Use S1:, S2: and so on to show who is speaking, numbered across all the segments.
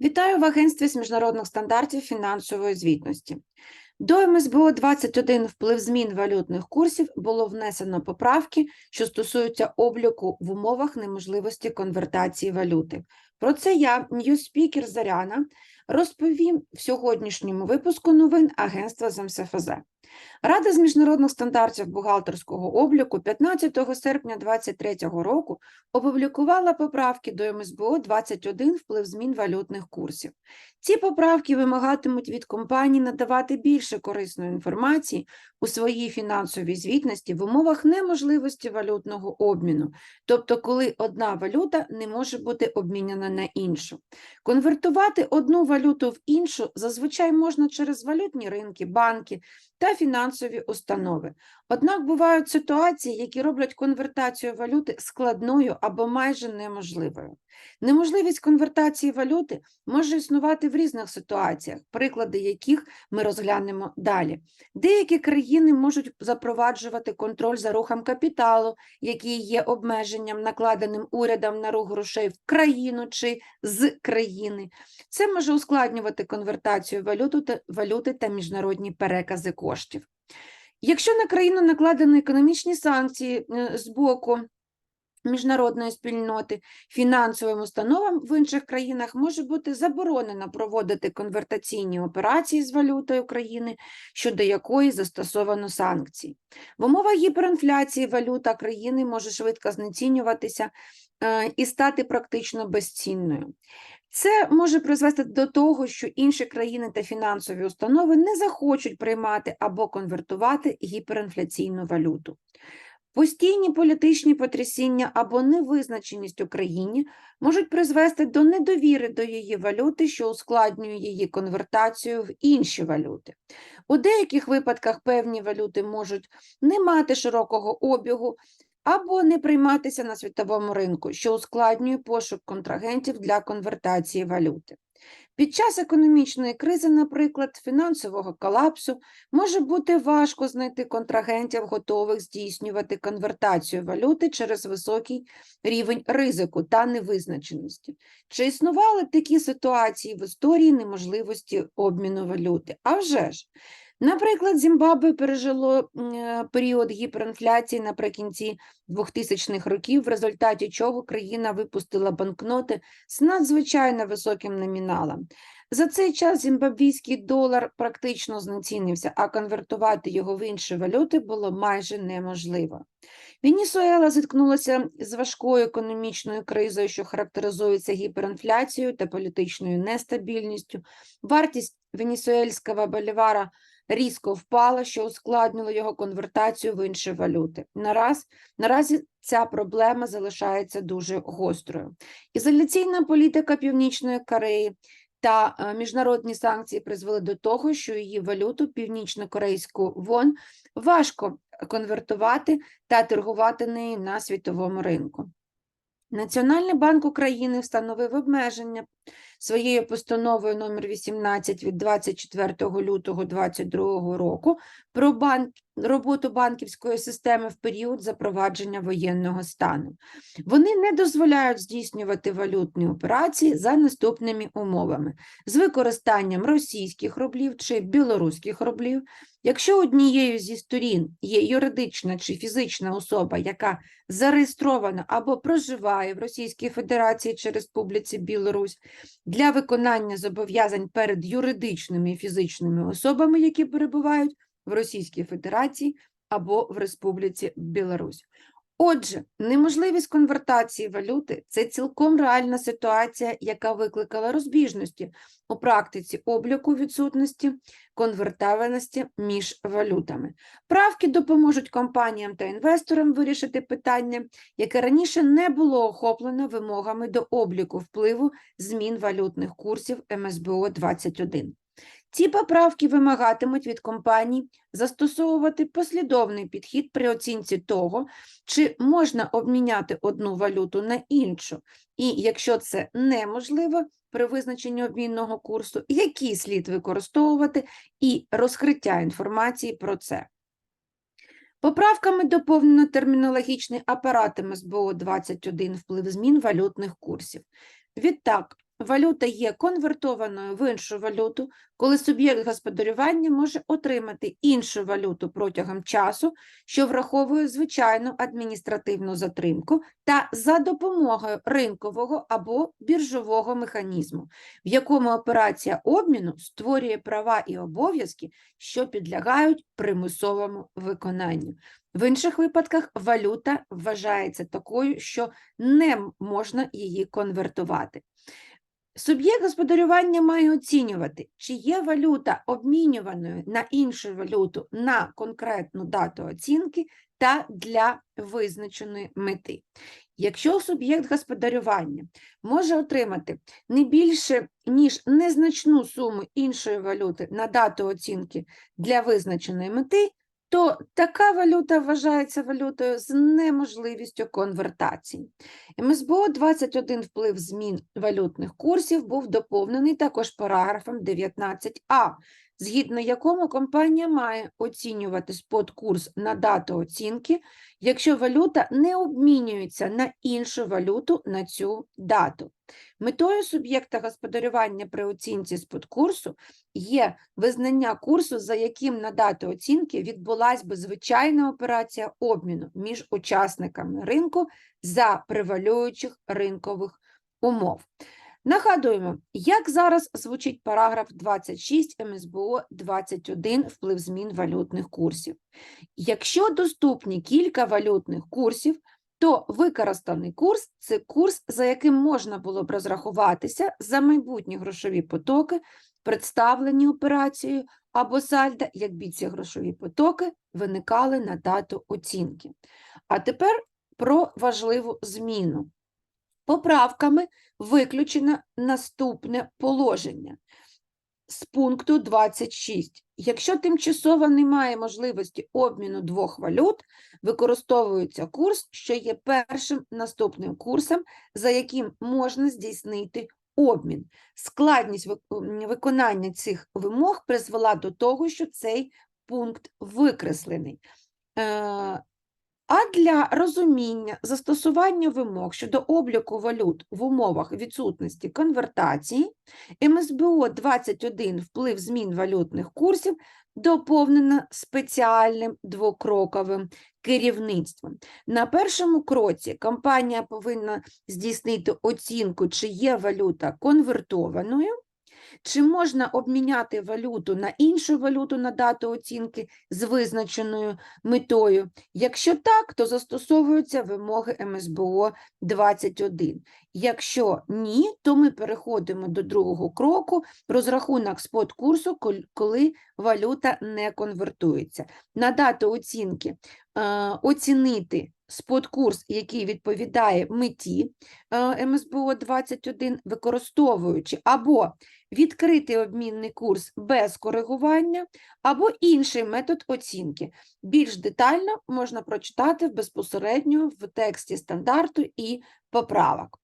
S1: Вітаю в Агентстві з міжнародних стандартів фінансової звітності. До МСБО 21 вплив змін валютних курсів було внесено поправки, що стосуються обліку в умовах неможливості конвертації валюти. Про це я, ньюспікер Заряна, розповім в сьогоднішньому випуску новин Агентства з МСФЗ. Рада з міжнародних стандартів бухгалтерського обліку 15 серпня 2023 року опублікувала поправки до МСБО 21 вплив змін валютних курсів. Ці поправки вимагатимуть від компаній надавати більше корисної інформації у своїй фінансовій звітності в умовах неможливості валютного обміну, тобто коли одна валюта не може бути обміняна на іншу. Конвертувати одну валюту в іншу зазвичай можна через валютні ринки, банки та фінансові установи. Однак бувають ситуації, які роблять конвертацію валюти складною або майже неможливою. Неможливість конвертації валюти може існувати в різних ситуаціях, приклади яких ми розглянемо далі. Деякі країни можуть запроваджувати контроль за рухом капіталу, який є обмеженням, накладеним урядом на рух грошей в країну чи з країни. Це може ускладнювати конвертацію валюти та міжнародні перекази коштів. Якщо на країну накладені економічні санкції е, з боку міжнародної спільноти, фінансовим установам в інших країнах може бути заборонено проводити конвертаційні операції з валютою країни, щодо якої застосовано санкції. В умовах гіперінфляції валюта країни може швидко знецінюватися е, і стати практично безцінною. Це може призвести до того, що інші країни та фінансові установи не захочуть приймати або конвертувати гіперінфляційну валюту. Постійні політичні потрясіння або невизначеність Україні можуть призвести до недовіри до її валюти, що ускладнює її конвертацію в інші валюти. У деяких випадках певні валюти можуть не мати широкого обігу або не прийматися на світовому ринку, що ускладнює пошук контрагентів для конвертації валюти. Під час економічної кризи, наприклад, фінансового колапсу, може бути важко знайти контрагентів, готових здійснювати конвертацію валюти через високий рівень ризику та невизначеності. Чи існували такі ситуації в історії неможливості обміну валюти? А вже ж! Наприклад, Зімбабве пережило е, період гіперінфляції наприкінці 2000-х років, в результаті чого країна випустила банкноти з надзвичайно високим номіналом. За цей час зімбабвійський долар практично знецінився, а конвертувати його в інші валюти було майже неможливо. Венесуела зіткнулася з важкою економічною кризою, що характеризується гіперінфляцією та політичною нестабільністю. Вартість венесуельського болівара різко впала, що ускладнило його конвертацію в інші валюти. Нараз, наразі ця проблема залишається дуже гострою. Ізоляційна політика Північної Кореї та е, міжнародні санкції призвели до того, що її валюту північно-корейську вон важко конвертувати та торгувати нею на світовому ринку. Національний банк України встановив обмеження своєю постановою номер 18 від 24 лютого 2022 року про банк, роботу банківської системи в період запровадження воєнного стану. Вони не дозволяють здійснювати валютні операції за наступними умовами з використанням російських рублів чи білоруських рублів, Якщо однією зі сторін є юридична чи фізична особа, яка зареєстрована або проживає в Російській Федерації чи Республіці Білорусь для виконання зобов'язань перед юридичними і фізичними особами, які перебувають в Російській Федерації або в Республіці Білорусь. Отже, неможливість конвертації валюти це цілком реальна ситуація, яка викликала розбіжності у практиці обліку відсутності конвертованості між валютами. Правки допоможуть компаніям та інвесторам вирішити питання, яке раніше не було охоплено вимогами до обліку впливу змін валютних курсів МСБО 21. Ці поправки вимагатимуть від компаній застосовувати послідовний підхід при оцінці того, чи можна обміняти одну валюту на іншу, і якщо це неможливо при визначенні обмінного курсу, який слід використовувати і розкриття інформації про це. Поправками доповнено термінологічний апарат МСБО 21 вплив змін валютних курсів. Відтак, валюта є конвертованою в іншу валюту, коли суб'єкт господарювання може отримати іншу валюту протягом часу, що враховує звичайну адміністративну затримку та за допомогою ринкового або біржового механізму, в якому операція обміну створює права і обов'язки, що підлягають примусовому виконанню. В інших випадках валюта вважається такою, що не можна її конвертувати. Суб'єкт господарювання має оцінювати, чи є валюта обмінюваною на іншу валюту на конкретну дату оцінки та для визначеної мети. Якщо суб'єкт господарювання може отримати не більше, ніж незначну суму іншої валюти на дату оцінки для визначеної мети, то така валюта вважається валютою з неможливістю конвертації. МСБО 21 вплив змін валютних курсів був доповнений також параграфом 19а, згідно якому компанія має оцінювати спот-курс на дату оцінки, якщо валюта не обмінюється на іншу валюту на цю дату. Метою суб'єкта господарювання при оцінці спот-курсу є визнання курсу, за яким на дату оцінки відбулась би звичайна операція обміну між учасниками ринку за превалюючих ринкових умов. Нагадуємо, як зараз звучить параграф 26 МСБО 21 вплив змін валютних курсів. Якщо доступні кілька валютних курсів, то використаний курс це курс, за яким можна було б розрахуватися за майбутні грошові потоки, представлені операцією або сальда, якби ці грошові потоки виникали на дату оцінки. А тепер про важливу зміну. Поправками виключено наступне положення з пункту 26. Якщо тимчасово немає можливості обміну двох валют, використовується курс, що є першим наступним курсом, за яким можна здійснити обмін. Складність виконання цих вимог призвела до того, що цей пункт викреслений. А для розуміння застосування вимог щодо обліку валют в умовах відсутності конвертації, МСБО 21 вплив змін валютних курсів доповнено спеціальним двокроковим керівництвом. На першому кроці компанія повинна здійснити оцінку, чи є валюта конвертованою, чи можна обміняти валюту на іншу валюту на дату оцінки з визначеною метою. Якщо так, то застосовуються вимоги МСБО 21. Якщо ні, то ми переходимо до другого кроку розрахунок спот-курсу, коли валюта не конвертується. На дату оцінки е, оцінити спот-курс, який відповідає меті е, МСБО 21, використовуючи або відкритий обмінний курс без коригування, або інший метод оцінки. Більш детально можна прочитати безпосередньо в тексті стандарту і поправок.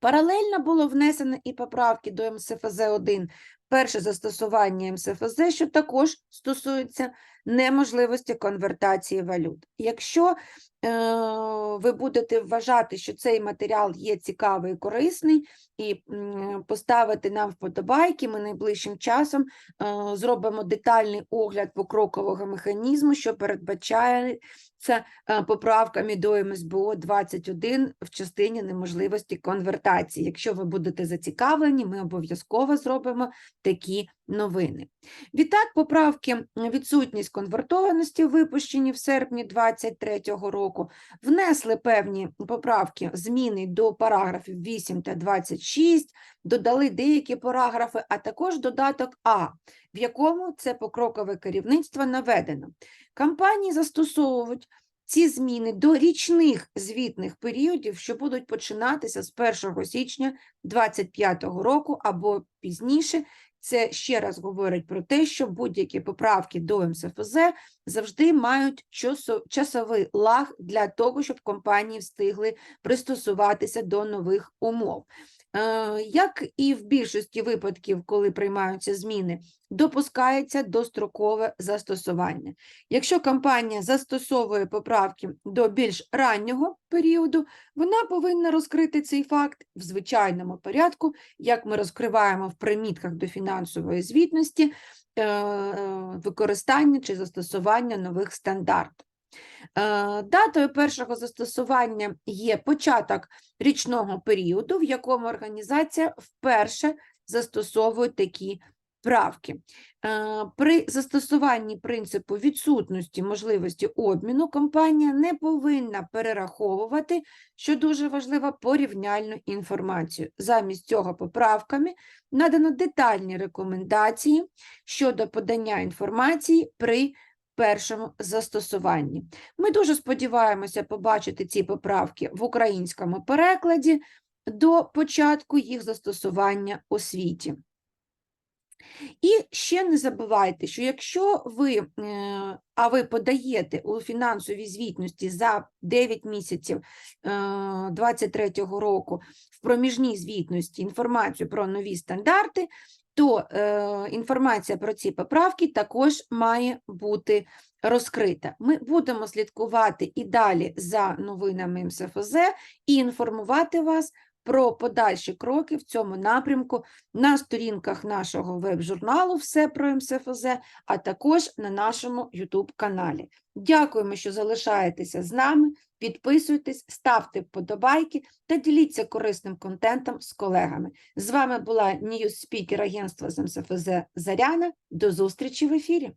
S1: Паралельно було внесено і поправки до МСФЗ-1, перше застосування МСФЗ, що також стосується неможливості конвертації валют. Якщо е, ви будете вважати, що цей матеріал є цікавий і корисний, і поставити нам вподобайки, ми найближчим часом е, зробимо детальний огляд покрокового механізму, що передбачає це е, поправками до МСБО 21 в частині неможливості конвертації. Якщо ви будете зацікавлені, ми обов'язково зробимо такі новини. Відтак, поправки відсутність конвертованості, випущені в серпні 2023 року, внесли певні поправки, зміни до параграфів 8 та 26, додали деякі параграфи, а також додаток А, в якому це покрокове керівництво наведено. Компанії застосовують ці зміни до річних звітних періодів, що будуть починатися з 1 січня 2025 року або пізніше. Це ще раз говорить про те, що будь-які поправки до МСФЗ завжди мають часовий лаг для того, щоб компанії встигли пристосуватися до нових умов. Е, Як і в більшості випадків, коли приймаються зміни, допускається дострокове застосування. Якщо компанія застосовує поправки до більш раннього періоду, вона повинна розкрити цей факт в звичайному порядку, як ми розкриваємо в примітках до фінансової звітності е, е, використання чи застосування нових стандартів. Е, Датою першого застосування є початок річного періоду, в якому організація вперше застосовує такі правки. Е, При застосуванні принципу відсутності можливості обміну компанія не повинна перераховувати, що дуже важливо, порівняльну інформацію. Замість цього поправками надано детальні рекомендації щодо подання інформації при першому застосуванні. Ми дуже сподіваємося побачити ці поправки в українському перекладі до початку їх застосування у світі. І ще не забувайте, що якщо ви, е, а ви подаєте у фінансовій звітності за 9 місяців 2023 року в проміжній звітності інформацію про нові стандарти, то е, інформація про ці поправки також має бути розкрита. Ми будемо слідкувати і далі за новинами МСФЗ і інформувати вас про подальші кроки в цьому напрямку на сторінках нашого веб-журналу Все про МСФЗ, а також на нашому YouTube-каналі. Дякуємо, що залишаєтеся з нами. Підписуйтесь, ставте вподобайки та діліться корисним контентом з колегами. З вами була ньюс-спікер агентства з МСФЗ Заряна. До зустрічі в ефірі.